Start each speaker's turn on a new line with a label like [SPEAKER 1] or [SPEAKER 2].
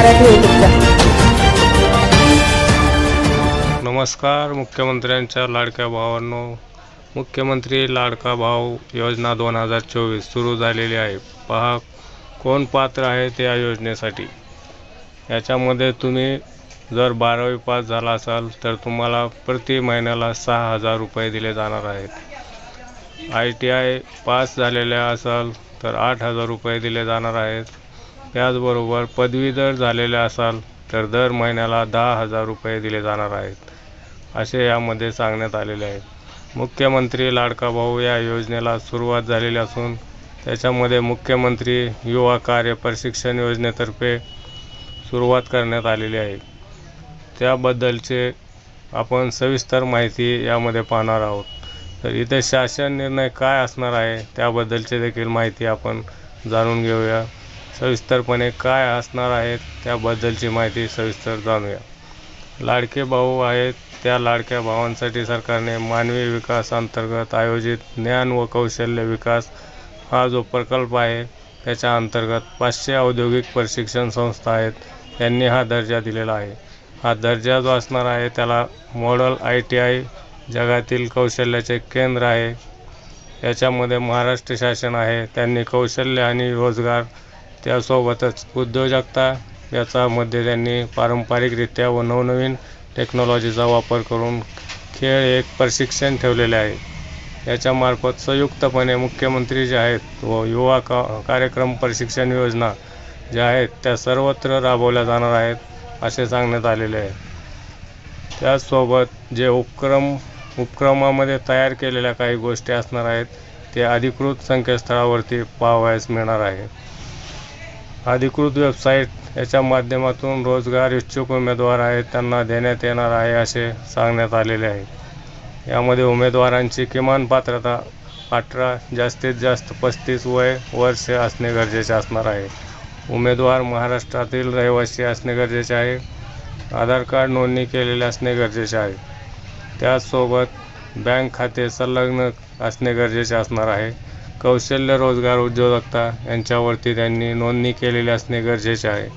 [SPEAKER 1] मराठी
[SPEAKER 2] नमस्कार मुख्यमंत्र्यांच्या लाडक्या भावांनो. मुख्यमंत्री लाडका भाव योजना दोन हजार चोवीस सुरू झालेली आहे. पहा कोण पात्र आहे त्या योजनेसाठी? याच्यामध्ये तुम्ही जर बारावी पास झाला असाल तर तुम्हाला प्रति महिन्याला सहा हजार रुपये दिले जाणार आहेत. आय टी आय पास झालेल्या असाल तर आठ हजार रुपये दिले जाणार आहेत. त्याचबरोबर पदवीधर झालेले असाल तर दर महिन्याला दहा हजार रुपये दिले जाणार आहेत असे यामध्ये सांगण्यात आलेले आहे. मुख्यमंत्री लाडका भाऊ या योजनेला सुरुवात झालेली असून त्याच्यामध्ये मुख्यमंत्री युवा कार्य प्रशिक्षण योजनेतर्फे सुरुवात करण्यात आलेली आहे. त्याबद्दलचे आपण सविस्तर माहिती यामध्ये पाहणार आहोत. तर इथे शासन निर्णय काय असणार आहे त्याबद्दलची देखील माहिती आपण जाणून घेऊया. सविस्तरपणे काय असणार आहेत त्याबद्दलची माहिती सविस्तर जाणूया. लाडके भाऊ आहेत त्या लाडक्या भावांसाठी सरकारने मानवी विकास अंतर्गत आयोजित ज्ञान व कौशल्य विकास हा जो प्रकल्प आहे त्याच्या अंतर्गत पाचशे औद्योगिक प्रशिक्षण संस्था आहेत त्यांनी हा दर्जा दिलेला आहे. हा दर्जा जो असणार आहे त्याला मॉडल आय टी आय जगातील कौशल्याचे केंद्र आहे. याच्यामध्ये महाराष्ट्र शासन आहे त्यांनी कौशल्य आणि रोजगार त्यासोबतच उद्योजकता याच्यामध्ये त्यांनी पारंपरिकरित्या व नवनवीन टेक्नॉलॉजीचा वापर करून खेळ एक प्रशिक्षण ठेवलेले आहे. याच्यामार्फत संयुक्तपणे मुख्यमंत्री जे आहेत व युवा का कार्यक्रम प्रशिक्षण योजना ज्या आहेत त्या सर्वत्र राबवल्या जाणार आहेत असे सांगण्यात आलेले आहे. त्याचसोबत जे उपक्रम उपक्रमामध्ये तयार केलेल्या काही गोष्टी असणार आहेत ते अधिकृत संकेतस्थळावरती पाहावयास मिळणार आहे. अधिकृत वेबसाईट याच्या माध्यमातून रोजगार इच्छुक उमेदवार आहेत त्यांना देण्यात येणार आहे असे सांगण्यात आलेले आहे. यामध्ये उमेदवारांची किमान पात्रता अठरा जास्तीत जास्त पस्तीस वय वर्ष असणे गरजेचे असणार आहे. उमेदवार महाराष्ट्रातील रहिवासी असणे गरजेचे आहे. आधार कार्ड नोंदणी केलेले असणे गरजेचे आहे. त्याचसोबत बँक खाते संलग्न असणे गरजेचे असणार आहे. कौशल्य रोजगार उद्योजकता यांच्यावरती त्यांनी नोंदणी केलेली असणे गरजेचे आहे.